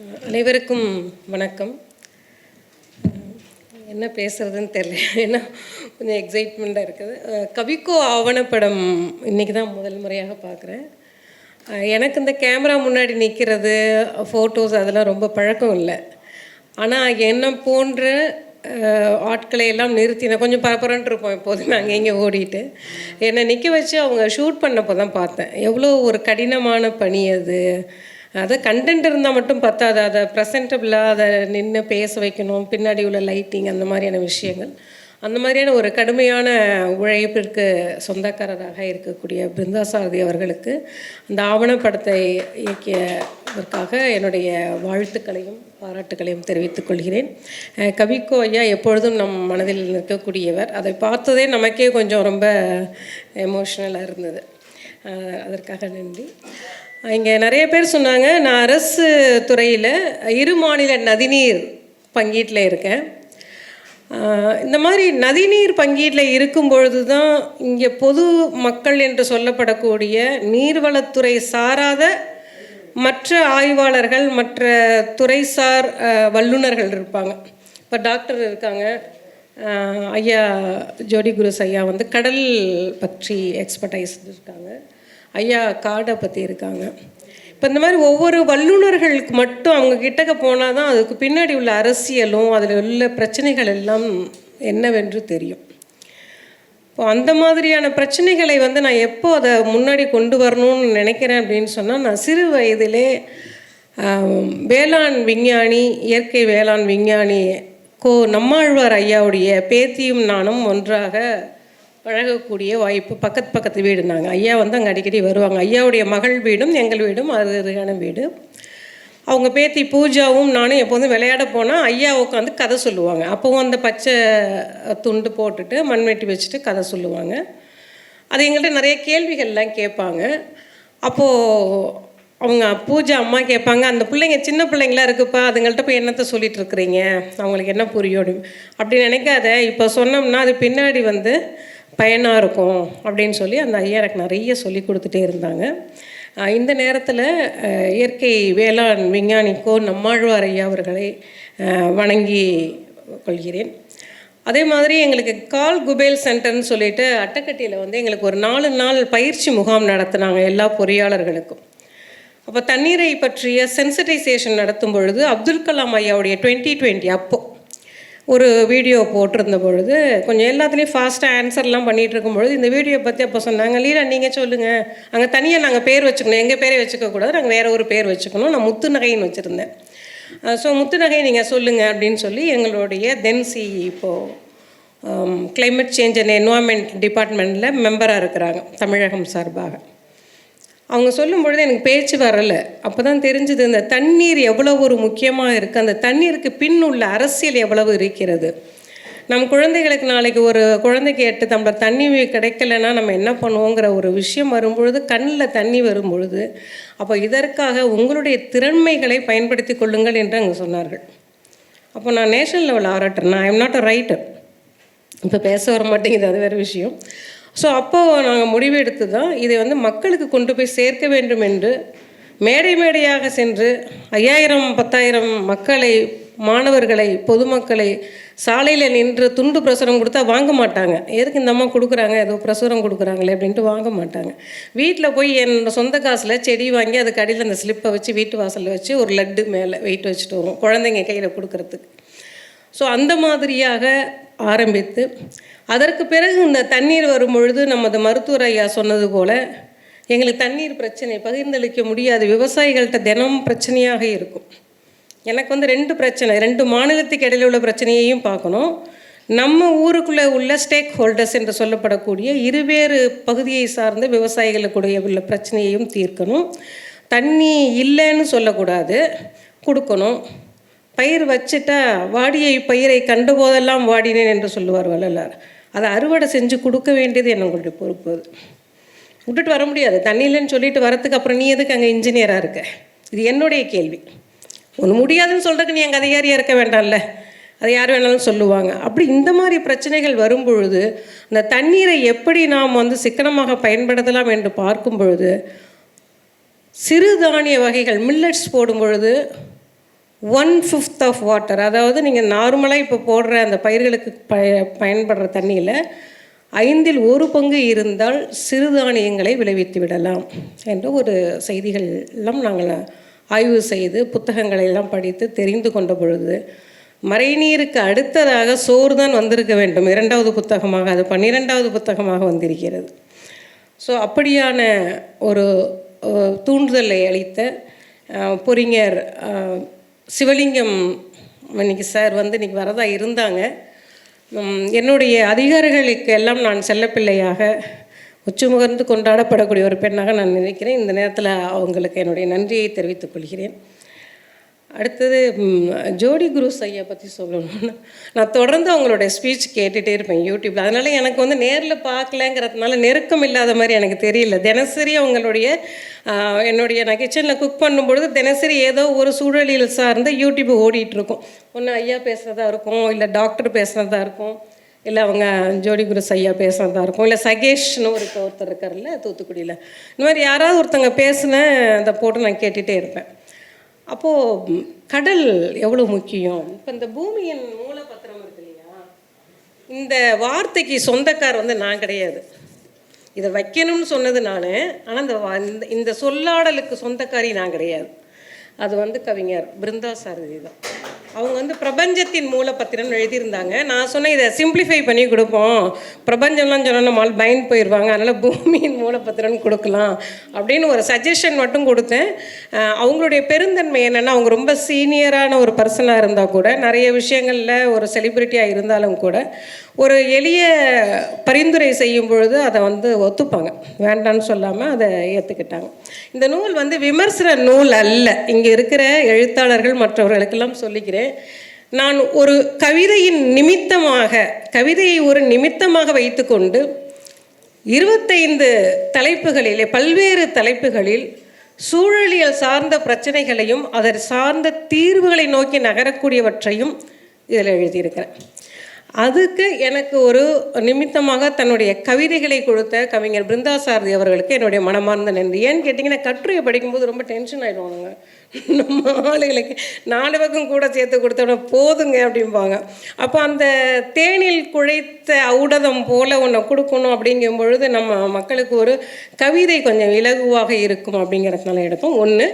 அனைவருக்கும் வணக்கம். என்ன பேசுறதுன்னு தெரியல. ஏன்னா கொஞ்சம் எக்ஸைட்மெண்ட்டாக இருக்குது. கவிக்கோ ஆவணப்படம் இன்றைக்கி தான் முதல் முறையாக பார்க்குறேன். எனக்கு இந்த கேமரா முன்னாடி நிற்கிறது ஃபோட்டோஸ் அதெல்லாம் ரொம்ப பழக்கம் இல்லை. ஆனால் என்ன போன்ற ஆட்களை எல்லாம் நிறுத்தி நான் கொஞ்சம் பரபரன்ட்டு இருப்போம் எப்போதுமே நாங்கள் இங்கே ஓடிட்டு. என்னை நிற்க வச்சு அவங்க ஷூட் பண்ணப்போ தான் பார்த்தேன். எவ்வளோ ஒரு கடினமான பணி அது. அதை கண்டென்ட் இருந்தால் மட்டும் பத்தாது. அதை ப்ரெசன்டபிளாக அதை நின்று பேச வைக்கணும். பின்னாடி உள்ள லைட்டிங் அந்த மாதிரியான விஷயங்கள். அந்த மாதிரியான ஒரு கடுமையான உழைப்பிற்கு சொந்தக்காரராக இருக்கக்கூடிய பிருந்தா சாரதி அவர்களுக்கு அந்த ஆவணப்படத்தை இயக்கியதற்காக என்னுடைய வாழ்த்துக்களையும் பாராட்டுக்களையும் தெரிவித்துக் கொள்கிறேன். கவிக்கோ ஐயா எப்பொழுதும் நம் மனதில் நிற்கக்கூடியவர். அதை பார்த்ததே நமக்கே கொஞ்சம் ரொம்ப எமோஷ்னலாக இருந்தது. அதற்காக நன்றி. இங்கே நிறைய பேர் சொன்னாங்க நான் அரசு துறையில் இரு மாநில நதிநீர் பங்கீட்டில் இருக்கேன். இந்த மாதிரி நதிநீர் பங்கீட்டில் இருக்கும் பொழுது தான் இங்கே பொது மக்கள் என்று சொல்லப்படக்கூடிய நீர்வளத்துறை சாராத மற்ற ஆய்வாளர்கள் மற்ற துறைசார் வல்லுநர்கள் இருப்பாங்க. இப்போ டாக்டர் இருக்காங்க ஐயா ஜோடி குருஸ் ஐயா வந்து கடல் பற்றி எக்ஸ்பர்டைஸ் இருக்காங்க. ஐயா காடை பற்றி இருக்காங்க. இப்போ இந்த மாதிரி ஒவ்வொரு வல்லுநர்களுக்கு மட்டும் அவங்க கிட்டக்க போனால் தான் அதுக்கு பின்னாடி உள்ள அரசியலும் அதில் உள்ள பிரச்சனைகள் எல்லாம் என்னவென்று தெரியும். இப்போ அந்த மாதிரியான பிரச்சனைகளை வந்து நான் எப்போ அதை முன்னாடி கொண்டு வரணும்னு நினைக்கிறேன் அப்படின்னு சொன்னால் நான் சிறு வயதிலே வேளாண் விஞ்ஞானி இயற்கை வேளாண் விஞ்ஞானி கோ நம்மாழ்வார் ஐயாவுடைய பேத்தியும் நானும் ஒன்றாக பழகக்கூடிய வாய்ப்பு பக்கத்து பக்கத்து வீடு நாங்கள் ஐயா வந்து அங்கே அடிக்கடி வருவாங்க. ஐயாவுடைய மகள் வீடும் எங்கள் வீடும் அருகான வீடு. அவங்க பேத்தி பூஜாவும் நானும் எப்போதும் விளையாட போனால் ஐயா உட்காந்து கதை சொல்லுவாங்க. அப்போவும் அந்த பச்சை துண்டு போட்டுட்டு மண்வெட்டி வச்சுட்டு கதை சொல்லுவாங்க. அது எங்கள்கிட்ட நிறைய கேள்விகள்லாம் கேட்பாங்க. அப்போது அவங்க பூஜா அம்மா கேட்பாங்க அந்த பிள்ளைங்க சின்ன பிள்ளைங்களா இருக்குப்பா அதுங்கள்ட்ட போய் என்னத்தை சொல்லிட்டு இருக்கிறீங்க? அவங்களுக்கு என்ன புரியும்? அப்படின்னு அப்படி நினைக்காத. இப்போ சொன்னோம்னா அது பின்னாடி வந்து பயனாக இருக்கும் அப்படின்னு சொல்லி அந்த ஐயா எனக்கு நிறைய சொல்லி கொடுத்துட்டே இருந்தாங்க. இந்த நேரத்தில் இயற்கை வேளாண் விஞ்ஞானிக்கோ நம்மாழ்வார் ஐயா அவர்களை வணங்கி கொள்கிறேன். அதே மாதிரி எங்களுக்கு கால் குபேல் சென்டர்னு சொல்லிட்டு அட்டக்கட்டியில் வந்து எங்களுக்கு ஒரு நாலு நாள் பயிற்சி முகாம் நடத்துனாங்க எல்லா பொறியாளர்களுக்கும். அப்போ தண்ணீரை பற்றிய சென்சிட்டைசேஷன் நடத்தும் பொழுது அப்துல் கலாம் ஐயாவுடைய டுவெண்ட்டி டுவெண்ட்டி அப்போ ஒரு வீடியோ போட்டிருந்த பொழுது கொஞ்சம் எல்லாத்துலேயும் ஃபாஸ்ட்டாக ஆன்சர்லாம் பண்ணிகிட்டு இருக்கும்பொழுது இந்த வீடியோ பற்றி அப்போ சொன்னாங்க லீலா நீங்கள் சொல்லுங்கள் அங்கே தனியாக நாங்கள் பேர் வச்சுக்கணும். எங்கள் பேரே வச்சுக்கக்கூடாது நாங்கள் வேறு ஒரு பேர் வச்சுக்கணும். நான் முத்து நகைன்னு வச்சுருந்தேன். ஸோ முத்து நகை நீங்கள் சொல்லுங்கள் அப்படின்னு சொல்லி எங்களுடைய தென் சி இப்போது கிளைமேட் சேஞ்ச் அண்ட் என்வாயன்மெண்ட் டிபார்ட்மெண்ட்டில் மெம்பராக இருக்கிறாங்க தமிழகம் சார்பாக. அவங்க சொல்லும் பொழுது எனக்கு பேச்சு வரலை. அப்போ தான் தெரிஞ்சுது இந்த தண்ணீர் எவ்வளோ ஒரு முக்கியமாக இருக்குது அந்த தண்ணீருக்கு பின் உள்ள அரசியல் எவ்வளவு இருக்கிறது. நம் குழந்தைகளுக்கு நாளைக்கு ஒரு குழந்தைக்கு எட்டு டம்ளர் தண்ணி கிடைக்கலன்னா நம்ம என்ன பண்ணுவோங்கிற ஒரு விஷயம் வரும்பொழுது கண்ணில் தண்ணி வரும்பொழுது அப்போ இதற்காக உங்களுடைய திறன்மைகளை பயன்படுத்தி கொள்ளுங்கள் என்று அங்கே சொன்னார்கள். அப்போ நான் national level ஆராட்டுறேன். I I'm not a writer இப்போ பேச வர மாட்டேங்குது அது வேறு விஷயம். ஸோ அப்போது நாங்கள் முடிவு எடுத்து தான் இதை வந்து மக்களுக்கு கொண்டு போய் சேர்க்க வேண்டும் என்று மேடை மேடையாக சென்று ஐயாயிரம் பத்தாயிரம் மக்களை மாணவர்களை பொதுமக்களை சாலையில் நின்று துண்டு பிரசுரம் கொடுத்தா வாங்க மாட்டாங்க. எதுக்கு இந்த அம்மா கொடுக்குறாங்க? ஏதோ பிரசுரம் கொடுக்குறாங்களே அப்படின்ட்டு வாங்க மாட்டாங்க. வீட்டில் போய் என் சொந்த காசில் செடி வாங்கி அதுக்கு அடியில் அந்த ஸ்லிப்பை வச்சு வீட்டு வாசலில் வச்சு ஒரு லட்டு மேலே வெயிட் வச்சுட்டு வரும் குழந்தைங்க கையில் கொடுக்குறதுக்கு. ஸோ அந்த மாதிரியாக ஆரம்பித்து அதற்கு பிறகு இந்த தண்ணீர் வரும் பொழுது நமது மருத்துவர் ஐயா சொன்னது போல் எங்களுக்கு தண்ணீர் பிரச்சனை பகிர்ந்தளிக்க முடியாது விவசாயிகள்கிட்ட தினமும் பிரச்சனையாக இருக்கும். எனக்கு வந்து ரெண்டு பிரச்சனை ரெண்டு மாநிலத்துக்கு இடையில உள்ள பிரச்சனையையும் பார்க்கணும். நம்ம ஊருக்குள்ளே உள்ள ஸ்டேக் ஹோல்டர்ஸ் என்று சொல்லப்படக்கூடிய இருவேறு பகுதியை சார்ந்த விவசாயிகளுக்குடைய உள்ள பிரச்சனையையும் தீர்க்கணும். தண்ணி இல்லைன்னு சொல்லக்கூடாது கொடுக்கணும். பயிர் வச்சுட்டா வாடியை பயிரை கண்டபோதெல்லாம் வாடினேன் என்று சொல்லுவார் வள்ளலார் அதை அறுவடை செஞ்சு கொடுக்க வேண்டியது என்னங்களுடைய பொறுப்பு அது. விட்டுட்டு வர முடியாது. தண்ணி இல்லைன்னு சொல்லிட்டு வரத்துக்கு அப்புறம் நீ எதுக்கு அங்கே இன்ஜினியராக இருக்க? இது என்னுடைய கேள்வி. ஒன்று முடியாதுன்னு சொல்கிறதுக்கு நீ அங்கே அதிகாரியாக இருக்க வேண்டாம்ல? அதை யார் வேணாலும் சொல்லுவாங்க. அப்படி இந்த மாதிரி பிரச்சனைகள் வரும் பொழுது அந்த தண்ணீரை எப்படி நாம் வந்து சிக்கனமாக பயன்படுத்தலாம் என்று பார்க்கும் பொழுது சிறுதானிய வகைகள் மில்லட்ஸ் போடும் பொழுது ஒன் ஃபிஃப்த் ஆஃப் வாட்டர் அதாவது நீங்கள் நார்மலாக இப்போ போடுற அந்த பயிர்களுக்கு ப பயன்படுற தண்ணியில் ஐந்தில் ஒரு பங்கு இருந்தால் சிறுதானியங்களை விளைவித்து விடலாம் என்ற ஒரு செய்திகள் எல்லாம் நாங்கள் ஆய்வு செய்து புத்தகங்களை எல்லாம் படித்து தெரிந்து கொண்ட பொழுது மறைநீருக்கு அடுத்ததாக சோறு தான் வந்திருக்க வேண்டும். இரண்டாவது புத்தகமாக அது பன்னிரெண்டாவது புத்தகமாக வந்திருக்கிறது. ஸோ அப்படியான ஒரு தூண்டுதலை அளித்த பொறிஞர் சிவலிங்கம் இன்னைக்கு சார் வந்து இன்னைக்கு வரதா இருந்தாங்க. என்னுடைய அதிகாரிகளுக்கு எல்லாம் நான் செல்லப்பிள்ளையாக உச்சிமுகர்ந்து கொண்டாடப்படக்கூடிய ஒரு பெண்ணாக நான் நினைக்கிறேன். இந்த நேரத்தில் அவங்களுக்கு என்னுடைய நன்றியை தெரிவித்துக் கொள்கிறேன். அடுத்தது ஜோடி குருஸ் ஐயா பற்றி சொல்லணும்னா நான் தொடர்ந்து அவங்களுடைய ஸ்பீச் கேட்டுகிட்டே இருப்பேன் யூடியூப்பில் அதனால் எனக்கு வந்து நேரில் பார்க்கலங்கிறதுனால நெருக்கம் இல்லாத மாதிரி எனக்கு தெரியல. தினசரி அவங்களுடைய என்னுடைய நான் கிச்சனில் குக் பண்ணும்பொழுது தினசரி ஏதோ ஒரு சூழலில் சார்ந்து யூடியூப் ஓடிட்டு இருக்கும் ஒன்று ஐயா பேசுகிறதா இருக்கும் இல்லை டாக்டர் பேசுகிறதா இருக்கும் இல்லை அவங்க ஜோடி குருஸ் ஐயா பேசுகிறதா இருக்கும் இல்லை சகேஷ்னு ஒரு ஒருத்தர் இருக்கார்ல தூத்துக்குடியில். இந்த மாதிரி யாராவது ஒருத்தங்க பேசுன அதை போட்டு நான் கேட்டுகிட்டே இருப்பேன். அப்போது கடல் எவ்வளோ முக்கியம்? இப்போ இந்த பூமியின் மூலப்பத்திரம் இருக்கு இல்லையா? இந்த வார்த்தைக்கு சொந்தக்கார் வந்து நான் கிடையாது. இதை வைக்கணும்னு சொன்னது நான் ஆனால் இந்த வா- இந்த- இந்த சொல்லாடலுக்கு சொந்தக்காரி நான் கிடையாது. அது வந்து கவிஞர் பிருந்தா சாரதி தான். அவங்க வந்து பிரபஞ்சத்தின் மூலப்பத்திரம்னு எழுதியிருந்தாங்க. நான் சொன்னேன் இதை சிம்பிளிஃபை பண்ணி கொடுப்போம். பிரபஞ்சம்லாம் சொன்னால் நம்மால் பயந்து போயிடுவாங்க அதனால் பூமியின் மூலப்பத்திரம்னு கொடுக்கலாம். அப்படின்னு ஒரு சஜஷன் மட்டும் கொடுத்தேன். அவங்களுடைய பெருந்தன்மை என்னென்னா அவங்க ரொம்ப சீனியரான ஒரு பர்சனாக இருந்தால் கூட நிறைய விஷயங்களில் ஒரு செலிப்ரிட்டியாக இருந்தாலும் கூட ஒரு எளிய பரிந்துரை செய்யும் பொழுது அதை வந்து ஒத்துப்பாங்க. வேண்டான்னு சொல்லாமல் அதை ஏற்றுக்கிட்டாங்க இந்த நூல் வந்து விமர்சன நூல் அல்ல. இங்கே இருக்கிற எழுத்தாளர்கள் மற்றவர்களுக்கெல்லாம் சொல்லிக்கிறேன். நான் ஒரு கவிதையின் நிமித்தமாக கவிதையை ஒரு நிமித்தமாக வைத்துக்கொண்டு இருபத்தைந்து தலைப்புகளிலே பல்வேறு தலைப்புகளில் சூழலியல் சார்ந்த பிரச்சனைகளையும் அதை சார்ந்த தீர்வுகளை நோக்கி நகரக்கூடியவற்றையும் இதில் எழுதியிருக்கிறேன். அதுக்கு எனக்கு ஒரு நிமித்தமாக தன்னுடைய கவிதைகளை கொடுத்த கவிஞர் பிருந்தா சாரதி அவர்களுக்கு என்னுடைய மனமார்ந்த நன்றி. ஏன்னு கேட்டிங்கன்னா கட்டுரையை படிக்கும்போது ரொம்ப டென்ஷன் ஆகிடுவாங்க நம்ம ஆளுகளுக்கு நாலு பக்கம் கூட சேர்த்து கொடுத்தோட போதுங்க அப்படிம்பாங்க. அப்போ அந்த தேனில் குழைத்த ஔடதம் போல ஒன்று கொடுக்கணும் அப்படிங்கும் பொழுது நம்ம மக்களுக்கு ஒரு கவிதை கொஞ்சம் இலகுவாக இருக்கும் அப்படிங்கிறதுனால எடுப்போம். ஒன்று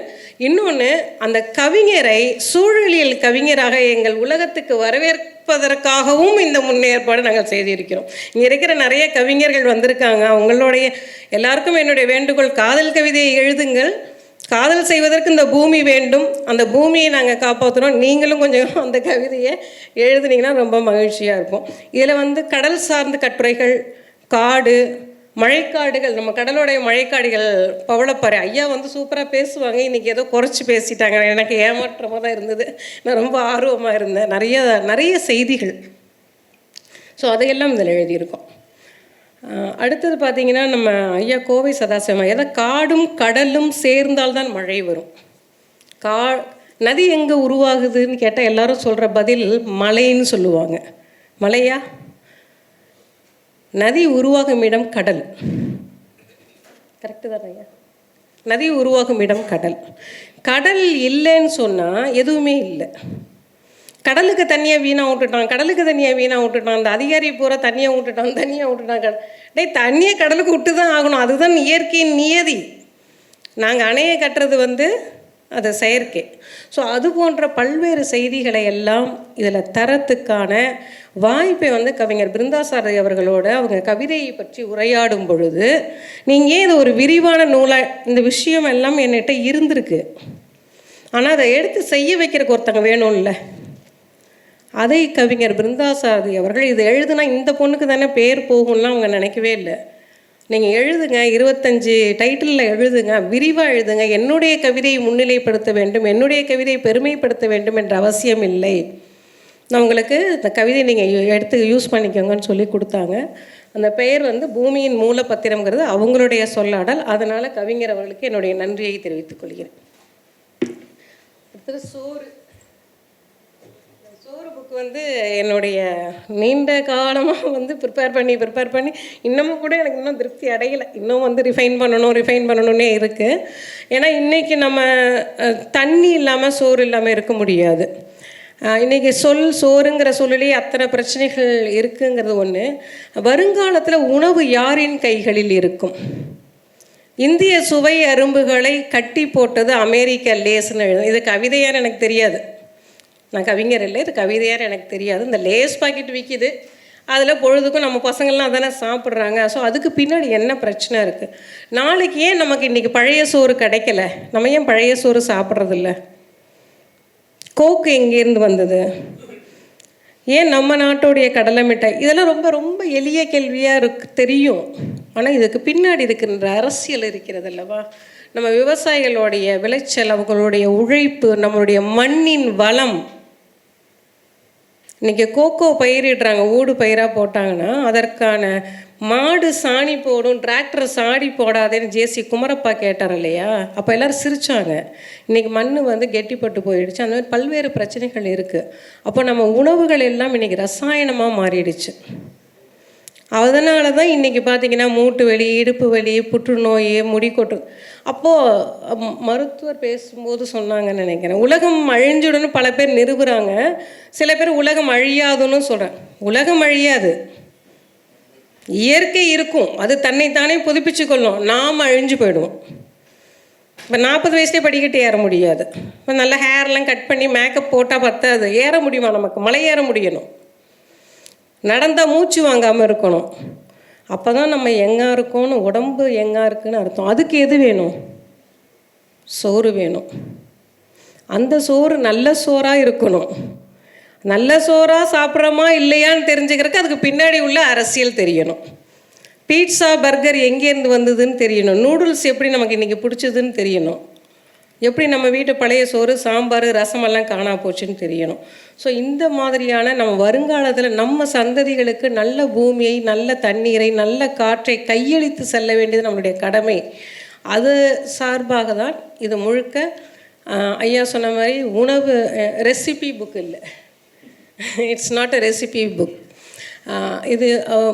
இன்னொன்று அந்த கவிஞரை சூழலியல் கவிஞராக எங்கள் உலகத்துக்கு வரவேற்பதற்காகவும் இந்த முன்னேற்பாடு நாங்கள் செய்திருக்கிறோம். இங்கே இருக்கிற நிறைய கவிஞர்கள் வந்திருக்காங்க. அவங்களுடைய எல்லாருக்கும் என்னுடைய வேண்டுகோள் காதல் கவிதையை எழுதுங்கள். காதல் செய்வதற்கு இந்த பூமி வேண்டும். அந்த பூமியை நாங்கள் காப்பாற்றுறோம் நீங்களும் கொஞ்சம் அந்த கவிதையை எழுதுனீங்கன்னா ரொம்ப மகிழ்ச்சியாக இருக்கும். இதில் வந்து கடல் சார்ந்த கட்டுரைகள் காடு மழைக்காடுகள் நம்ம கடலோடைய மழைக்காடுகள் பவளப்பாறை. ஐயா வந்து சூப்பராக பேசுவாங்க. இன்றைக்கி ஏதோ குறைச்சி பேசிட்டாங்க. எனக்கு ஏமாற்றமாக தான் இருந்தது. நான் ரொம்ப ஆர்வமாக இருந்தேன். நிறைய நிறைய செய்திகள். ஸோ அதையெல்லாம் இதில் எழுதியிருக்கோம். அடுத்தது பார்த்திங்கன்னா நம்ம ஐயா கோவை சதாசிவம் ஐயா காடும் கடலும் சேர்ந்தால்தான் மழை வரும். கா நதி எங்கே உருவாகுதுன்னு கேட்டால் எல்லாரும் சொல்கிற பதில் மலைன்னு சொல்லுவாங்க. மலையா? நதி உருவாகும் இடம் கடல். கரெக்டு தானே ஐயா? நதி உருவாகும் இடம் கடல். கடல் இல்லைன்னு சொன்னால் எதுவுமே இல்லை. கடலுக்கு தண்ணியை வீணாக விட்டுட்டான் கடலுக்கு தண்ணியை வீணாக விட்டுட்டான் அந்த அதிகாரி பூரா தண்ணியை விட்டுட்டான் தண்ணியை விட்டுட்டான் கட தண்ணியை கடலுக்கு விட்டு தான் ஆகணும். அதுதான் இயற்கையின் நியதி. நாங்கள் அணையை கட்டுறது வந்து அது செயற்கை. ஸோ அது போன்ற பல்வேறு செய்திகளை எல்லாம் இதில் தரத்துக்கான வாய்ப்பை வந்து கவிஞர் பிருந்தாசாரதி அவர்களோட அவங்க கவிதையை பற்றி உரையாடும் பொழுது நீங்கள் ஏன் இது ஒரு விரிவான நூலாக இந்த விஷயம் எல்லாம் என்கிட்ட இருந்திருக்கு? ஆனால் அதை எடுத்து செய்ய வைக்கிறக்கு ஒருத்தங்க வேணும்ல? அதை கவிஞர் பிருந்தாசாரதி அவர்கள் இது எழுதுனா இந்த பொண்ணுக்கு தானே பேர் போகும்லாம் அவங்க நினைக்கவே இல்லை. நீங்கள் எழுதுங்க இருபத்தஞ்சி டைட்டிலில் எழுதுங்க விரிவாக எழுதுங்க என்னுடைய கவிதையை முன்னிலைப்படுத்த வேண்டும் என்னுடைய கவிதையை பெருமைப்படுத்த வேண்டும் என்ற அவசியம் இல்லை. நான் உங்களுக்கு இந்த கவிதை நீங்கள் எடுத்து யூஸ் பண்ணிக்கோங்கன்னு சொல்லி கொடுத்தாங்க. அந்த பெயர் வந்து பூமியின் மூலப்பத்திரம்ங்கிறது அவங்களுடைய சொல்லாடல். அதனால் கவிஞர் அவர்களுக்கு என்னுடைய நன்றியை தெரிவித்துக் கொள்கிறேன். அடுத்தது சோறு. புக் வந்து என்னுடைய நீண்ட காலமாக வந்து ப்ரிப்பேர் பண்ணி ப்ரிப்பேர் பண்ணி இன்னமும் கூட எனக்கு இன்னும் திருப்தி அடையலை. இன்னும் வந்து ரிஃபைன் பண்ணணும் ரிஃபைன் பண்ணணுன்னே இருக்குது ஏன்னா இன்றைக்கி நம்ம தண்ணி இல்லாமல் சோறு இல்லாமல் இருக்க முடியாது. இன்றைக்கி சொல் சோறுங்கிற சொல்லிலே அத்தனை பிரச்சனைகள் இருக்குங்கிறது ஒன்று வருங்காலத்தில் உணவு யாரின் கைகளில் இருக்கும்? இந்திய சுவை அரும்புகளை கட்டி போட்டது அமெரிக்க லேஸ்னு எழுதும் இது கவிதையான்னு எனக்கு தெரியாது. நான் கவிஞர் இல்லை இது கவிதையார் எனக்கு தெரியாது. இந்த லேஸ் பாக்கெட் விற்கிது அதில் பொழுதுக்கும் நம்ம பசங்கள்லாம் அதானே சாப்பிட்றாங்க. ஸோ அதுக்கு பின்னாடி என்ன பிரச்சனை இருக்குது நாளைக்கு ஏன் நமக்கு இன்றைக்கி பழைய சோறு கிடைக்கல? நம்ம ஏன் பழைய சோறு சாப்பிட்றதில்ல? கோக்கு எங்கேருந்து வந்தது? ஏன் நம்ம நாட்டுடைய கடலை மிட்டாய்? இதெல்லாம் ரொம்ப ரொம்ப எளிய கேள்வியாக இருக்கு தெரியும். ஆனால் இதுக்கு பின்னாடி இருக்கின்ற அரசியல் இருக்கிறது அல்லவா? நம்ம விவசாயிகளுடைய விளைச்சல் அவங்களுடைய உழைப்பு நம்மளுடைய மண்ணின் வளம் இன்றைக்கி கோகோ பயிரிடுறாங்க ஊடு பயிராக போட்டாங்கன்னா அதற்கான மாடு சாணி போடும் டிராக்டர் சாணி போடாதேன்னு ஜேசி குமரப்பா கேட்டார் இல்லையா? அப்போ எல்லோரும் சிரித்தாங்க இன்றைக்கி மண் வந்து கெட்டிப்பட்டு போயிடுச்சு. அந்த மாதிரி பல்வேறு பிரச்சனைகள் இருக்குது அப்போ நம்ம உணவுகள் எல்லாம் இன்றைக்கி ரசாயனமாக மாறிடுச்சு. அதனால தான் இன்றைக்கி பார்த்தீங்கன்னா மூட்டு வலி இடுப்பு வலி புற்றுநோய் முடி கொட்டு அப்போது மருத்துவர் பேசும்போது சொன்னாங்கன்னு நினைக்கிறேன். உலகம் அழிஞ்சுடுன்னு பல பேர் நிறுவுறாங்க சில பேர் உலகம் அழியாதுன்னு சொல்கிறேன் உலகம் அழியாது. இயற்கை இருக்கும். அது தன்னைத்தானே புதுப்பிச்சு கொள்ளும். நாம் அழிஞ்சு போயிடுவோம். இப்போ நாற்பது வயசுலேயே படிக்கட்டு ஏற முடியாது. இப்போ நல்ல ஹேர்லாம் கட் பண்ணி மேக்கப் போட்டால் பத்தாது. ஏற முடியுமா நமக்கு? மலை ஏற முடியணும். நடந்தால் மூச்சு வாங்காமல் இருக்கணும். அப்போ தான் நம்ம எங்கே இருக்கோன்னு உடம்பு எங்கே இருக்குன்னு அர்த்தம். அதுக்கு எது வேணும்? சோறு வேணும். அந்த சோறு நல்ல சோறாக இருக்கணும். நல்ல சோறாக சாப்பிட்றோமா இல்லையான்னு தெரிஞ்சுக்கிறதுக்கு அதுக்கு பின்னாடி உள்ள அரசியல் தெரியணும். பீட்சா பர்கர் எங்கேருந்து வந்ததுன்னு தெரியணும். நூடுல்ஸ் எப்படி நமக்கு இன்றைக்கி பிடிச்சதுன்னு தெரியணும். எப்படி நம்ம வீட்டு பழைய சோறு சாம்பார் ரசமெல்லாம் காணா போச்சுன்னு தெரியணும். ஸோ இந்த மாதிரியான நம்ம வருங்காலத்தில் நம்ம சந்ததிகளுக்கு நல்ல பூமியை நல்ல தண்ணீரை நல்ல காற்றை கையளித்து செல்ல வேண்டியது நம்மளுடைய கடமை. அது சார்பாக தான் இது முழுக்க ஐயா சொன்ன மாதிரி உணவு ரெசிபி புக் இல்லை. It's not a recipe book இது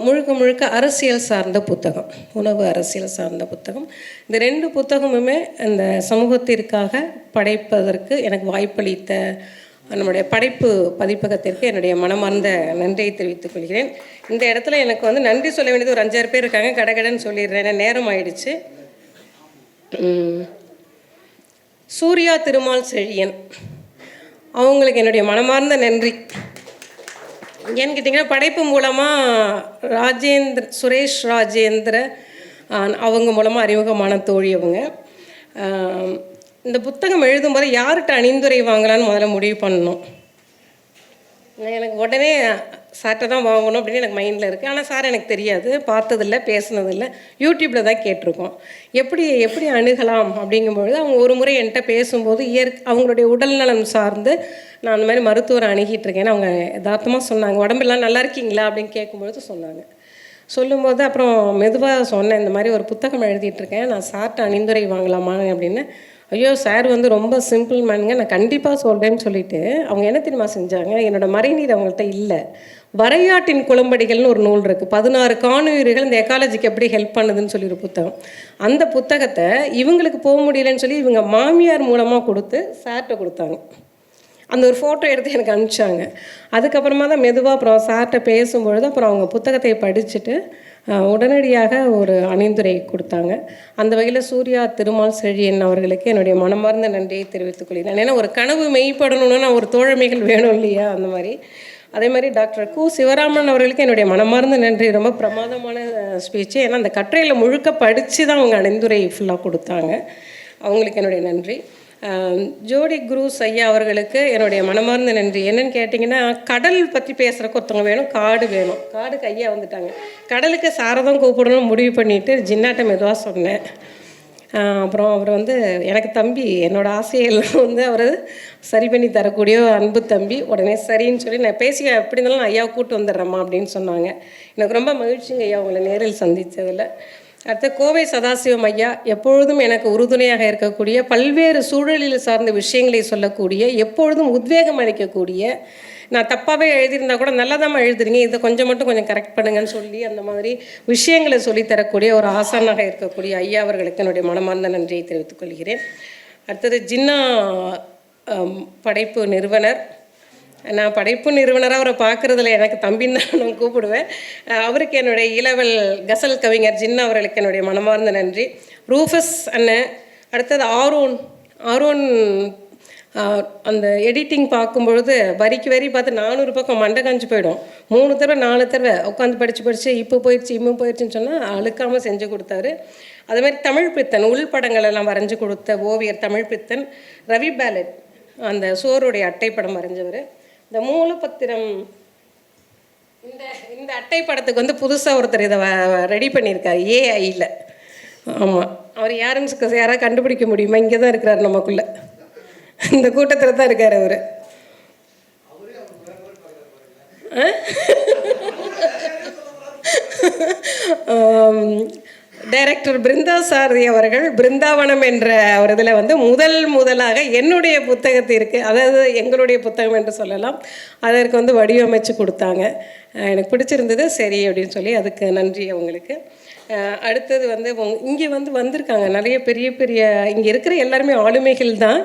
முழுக்க முழுக்க அரசியல் சார்ந்த புத்தகம் உணவு அரசியல் சார்ந்த புத்தகம். இந்த ரெண்டு புத்தகமுமே இந்த சமூகத்திற்காக படைப்பதற்கு எனக்கு வாய்ப்பளித்த நம்முடைய படைப்பு பதிப்பகத்திற்கு என்னுடைய மனமார்ந்த நன்றியை தெரிவித்துக் கொள்கிறேன். இந்த இடத்துல எனக்கு வந்து நன்றி சொல்ல வேண்டியது ஒரு அஞ்சாறு பேர் இருக்காங்க கடகடன்னு சொல்லிடுறேன் ஏன்னா நேரம் ஆயிடுச்சு. சூர்யா திருமால் செழியன். அவங்களுக்கு என்னுடைய மனமார்ந்த நன்றி. ஏன்னு கேட்டிங்கன்னா படைப்பு மூலமாக ராஜேந்திர சுரேஷ் ராஜேந்திர அவங்க மூலமாக அறிமுகமான தோழி அவங்க. இந்த புத்தகம் எழுதும்போது யார்கிட்ட அணிந்துரை வாங்கலான்னு முதல்ல முடிவு பண்ணணும்? எனக்கு உடனே சார்கிட்ட தான் வாங்கணும் அப்படின்னு எனக்கு மைண்டில் இருக்குது ஆனால் சார் எனக்கு தெரியாது. பார்த்ததில்ல பேசுனதில்லை. யூடியூப்பில் தான் கேட்டிருக்கோம். எப்படி எப்படி அணுகலாம் அப்படிங்கும்பொழுது அவங்க ஒரு முறை என்கிட்ட பேசும்போது இயற் அவங்களுடைய உடல்நலம் சார்ந்து நான் அந்த மாதிரி மருத்துவரை அணுகிட்டு இருக்கேன்னு அவங்க யதார்த்தமாக சொன்னாங்க. உடம்பெல்லாம் நல்லா இருக்கீங்களா? அப்படின்னு கேட்கும்பொழுது சொன்னாங்க. சொல்லும்போது அப்புறம் மெதுவாக சொன்னேன் இந்த மாதிரி ஒரு புத்தகம் எழுதிட்டுருக்கேன் நான் சார்ட்டை அணிந்துரை வாங்கலாமா? அப்படின்னு. ஐயோ சார் வந்து ரொம்ப சிம்பிள் மேனுங்க நான் கண்டிப்பாக சொல்கிறேன்னு சொல்லிட்டு அவங்க என்ன தெரியுமா செஞ்சாங்க? என்னோட மறைநீர் அவங்கள்ட்ட இல்லை. வரையாட்டின் குளம்படிகள்னு ஒரு நூல் இருக்குது பதினாறு காணுயிர்கள் இந்த எக்காலஜிக்கு எப்படி ஹெல்ப் பண்ணுதுன்னு சொல்லி ஒரு புத்தகம். அந்த புத்தகத்தை இவங்களுக்கு போக முடியலன்னு சொல்லி இவங்க மாமியார் மூலமாக கொடுத்து சார்கிட்ட கொடுத்தாங்க. அந்த ஒரு ஃபோட்டோ எடுத்து எனக்கு அனுப்பிச்சாங்க. அதுக்கப்புறமா தான் மெதுவாக அப்புறம் சார்கிட்ட பேசும்பொழுது அப்புறம் அவங்க புத்தகத்தை படிச்சுட்டு உடனடியாக ஒரு அணிந்துரை கொடுத்தாங்க. அந்த வகையில் சூர்யா திருமால் செழியன் அவர்களுக்கு என்னுடைய மனமார்ந்த நன்றியை தெரிவித்துக் கொள்கிறேன். ஏன்னா ஒரு கனவு மெய்ப்படணும்னா ஒரு தோழமைகள் வேணும் இல்லையா? அந்த மாதிரி. அதே மாதிரி டாக்டர் கு சிவராமன் அவர்களுக்கு என்னுடைய மனமார்ந்த நன்றி. ரொம்ப பிரமாதமான ஸ்பீச்சு ஏன்னா அந்த கட்டுரையில் முழுக்க படித்து தான் அவங்க அணிந்துரை ஃபுல்லாக கொடுத்தாங்க. அவங்களுக்கு என்னுடைய நன்றி. ஜோடி குரூஸ் ஐயா அவர்களுக்கு என்னுடைய மனமார்ந்த நன்றி. என்னன்னு கேட்டிங்கன்னா கடல் பற்றி பேசுகிறக்கு ஒருத்தவங்க வேணும் காடு வேணும். காடுக்கு ஐயா வந்துட்டாங்க. கடலுக்கு சாரதம் கூப்பிடணும்னு முடிவு பண்ணிவிட்டு ஜின்னாட்ட மெதுவாக சொன்னேன். அப்புறம் அவர் வந்து எனக்கு தம்பி என்னோடய ஆசையெல்லாம் வந்து அவர் சரி பண்ணி தரக்கூடிய அன்பு தம்பி உடனே சரின்னு சொல்லி நான் பேசி எப்படி இருந்தாலும் நான் ஐயாவை கூப்பிட்டு வந்துடுறேம்மா அப்படின்னு சொன்னாங்க. எனக்கு ரொம்ப மகிழ்ச்சிங்க ஐயா உங்களை நேரில் சந்தித்ததில் அடுத்து கோவை சதாசிவம் ஐயா எப்பொழுதும் எனக்கு உறுதுணையாக இருக்கக்கூடிய பல்வேறு சூழலில் சார்ந்த விஷயங்களை சொல்லக்கூடிய எப்பொழுதும் உத்வேகம் அளிக்கக்கூடிய நான் தப்பாகவே எழுதியிருந்தா கூட நல்லா தான் எழுதுறீங்க இதை கொஞ்சம் மட்டும் கொஞ்சம் கரெக்ட் பண்ணுங்கன்னு சொல்லி அந்த மாதிரி விஷயங்களை சொல்லித் தரக்கூடிய ஒரு ஆசானாக இருக்கக்கூடிய ஐயா அவர்களுக்கு என்னுடைய மனமார்ந்த நன்றியை தெரிவித்துக் கொள்கிறேன். அடுத்தது ஜின்னா படைப்பு நிறுவனர் நான் படைப்பு நிறுவனராக அவரை பார்க்குறதுல எனக்கு தம்பின்னு தான் நான் கூப்பிடுவேன். அவருக்கு என்னுடைய இளவல் கசல் கவிஞர் ஜின்னா அவர்களுக்கு என்னுடைய மனமார்ந்த நன்றி. ரூஃபஸ் அண்ணன் அடுத்தது ஆரோன். ஆரோன் அந்த எடிட்டிங் பார்க்கும்பொழுது வரிக்கு வரி பார்த்து நானூறு பக்கம் மண்டை காஞ்சி போயிடும். மூணு தடவை நாலு தடவை உட்காந்து படித்து படித்து இப்போ போயிடுச்சு இம்மும் போயிடுச்சுன்னு சொன்னால் அழுக்காமல் செஞ்சு கொடுத்தாரு. அதே மாதிரி தமிழ் பித்தன் உள்படங்கள் எல்லாம் வரைஞ்சு கொடுத்த ஓவியர் தமிழ் பித்தன் ரவி பேலட் அந்த சோறுடைய அட்டைப்படம் வரைஞ்சவர். இந்த மூலப்பத்திரம் இந்த இந்த அட்டை படத்துக்கு வந்து புதுசாக ஒருத்தர் இதை ரெடி பண்ணியிருக்காரு. ஏஐயில் ஆமாம் அவர் யாருன்னு யாராவது கண்டுபிடிக்க முடியுமா? இங்கே தான் இருக்கிறார் நமக்குள்ள. இந்த கூட்டத்தில் தான் இருக்கார் அவர். டைரக்டர் பிருந்தா சாரதி அவர்கள் பிருந்தாவனம் என்ற ஒரு இதில் வந்து முதல் முதலாக என்னுடைய புத்தகத்திற்கு அதாவது எங்களுடைய புத்தகம் என்று சொல்லலாம். அதற்கு வந்து வடிவமைச்சு கொடுத்தாங்க. எனக்கு பிடிச்சிருந்தது. சரி அப்படின்னு சொல்லி அதுக்கு நன்றி அவங்களுக்கு. அடுத்தது வந்து இங்கே வந்து வந்திருக்காங்க. நிறைய பெரிய பெரிய இங்கே இருக்கிற எல்லாருமே ஆளுமைகள் தான்.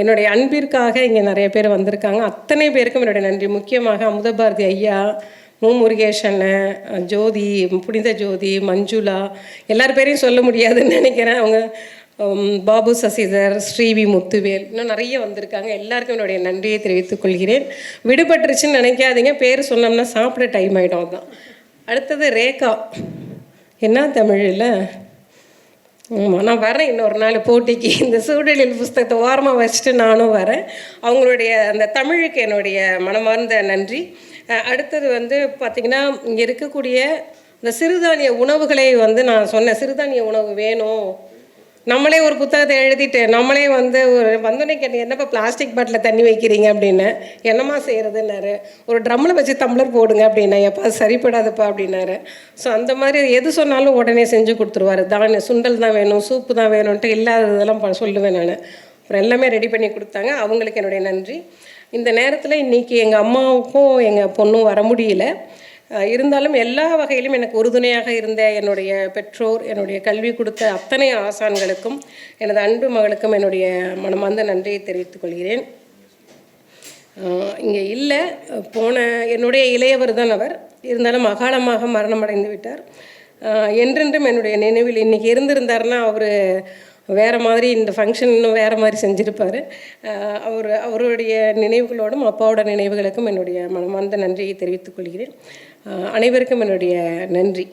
என்னுடைய அன்பிற்காக இங்கே நிறைய பேர் வந்திருக்காங்க. அத்தனை பேருக்கும் என்னுடைய நன்றி. முக்கியமாக அமுதபாரதி ஐயா மு ஜோதி புனித ஜோதி மஞ்சுளா எல்லார் பேரையும் சொல்ல முடியாதுன்னு நினைக்கிறேன். அவங்க பாபு சசிதர் ஸ்ரீவி முத்துவேல் இன்னும் நிறைய வந்திருக்காங்க. எல்லாருக்கும் என்னுடைய நன்றியை தெரிவித்துக் கொள்கிறேன். விடுபட்டுருச்சுன்னு நினைக்காதீங்க. பேர் சொன்னோம்னா சாப்பிட டைம் ஆகிடும் அதுதான் அடுத்தது ரேகா. என்ன தமிழில்? ஆமாம் நான் வரேன் இன்னொரு நாள் போட்டிக்கு. இந்த சூழலில் புஸ்தகத்தை ஓரமாக வச்சுட்டு நானும் வரேன். அவங்களுடைய அந்த தமிழுக்கு என்னுடைய மனமார்ந்த நன்றி. அடுத்தது வந்து பார்த்திங்கன்னா இங்கே இருக்கக்கூடிய இந்த சிறுதானிய உணவுகளை வந்து நான் சொன்னேன். சிறுதானிய உணவு வேணும். நம்மளே ஒரு புத்தகத்தை எழுதிட்டு நம்மளே வந்து ஒரு வந்தோடனே கேட்டு என்னப்பா பிளாஸ்டிக் பாட்டில் தண்ணி வைக்கிறீங்க? அப்படின்னு. என்னம்மா செய்கிறதுன்னாரு ஒரு ட்ரம்மில் வச்சு டம்ளர் போடுங்க அப்படின்னா எப்பா சரிப்படாதுப்பா அப்படின்னாரு. ஸோ அந்த மாதிரி எது சொன்னாலும் உடனே செஞ்சு கொடுத்துருவாரு. தானிய சுண்டல் தான் வேணும் சூப்பு தான் வேணும்ன்ட்டு இல்லாததெல்லாம் சொல்லுவேன் நான். அப்புறம் எல்லாமே ரெடி பண்ணி கொடுத்தாங்க. அவங்களுக்கு என்னுடைய நன்றி. இந்த நேரத்தில் இன்றைக்கி எங்கள் அம்மாவுக்கும் எங்கள் பொண்ணும் வர முடியல. இருந்தாலும் எல்லா வகையிலும் எனக்கு உறுதுணையாக இருந்த என்னுடைய பெற்றோர் என்னுடைய கல்வி கொடுத்த அத்தனை ஆசான்களுக்கும் எனது அன்பு மகளுக்கும் என்னுடைய மனமார்ந்த நன்றியை தெரிவித்துக் கொள்கிறேன். இங்கே இல்லை. போன என்னுடைய இளையவர் தான் அவர். இருந்தாலும் அகாலமாக மரணமடைந்து விட்டார். என்றென்றும் என்னுடைய நினைவில் இன்றைக்கி இருந்திருந்தாருன்னா அவர் வேறு மாதிரி இந்த ஃபங்க்ஷன் இன்னும் வேறு மாதிரி செஞ்சுருப்பார். அவர் அவருடைய நினைவுகளோடும் அப்பாவோட நினைவுகளுக்கும் என்னுடைய மனமார்ந்த நன்றியை தெரிவித்துக் கொள்கிறேன். அனைவருக்கும் என்னுடைய நன்றி.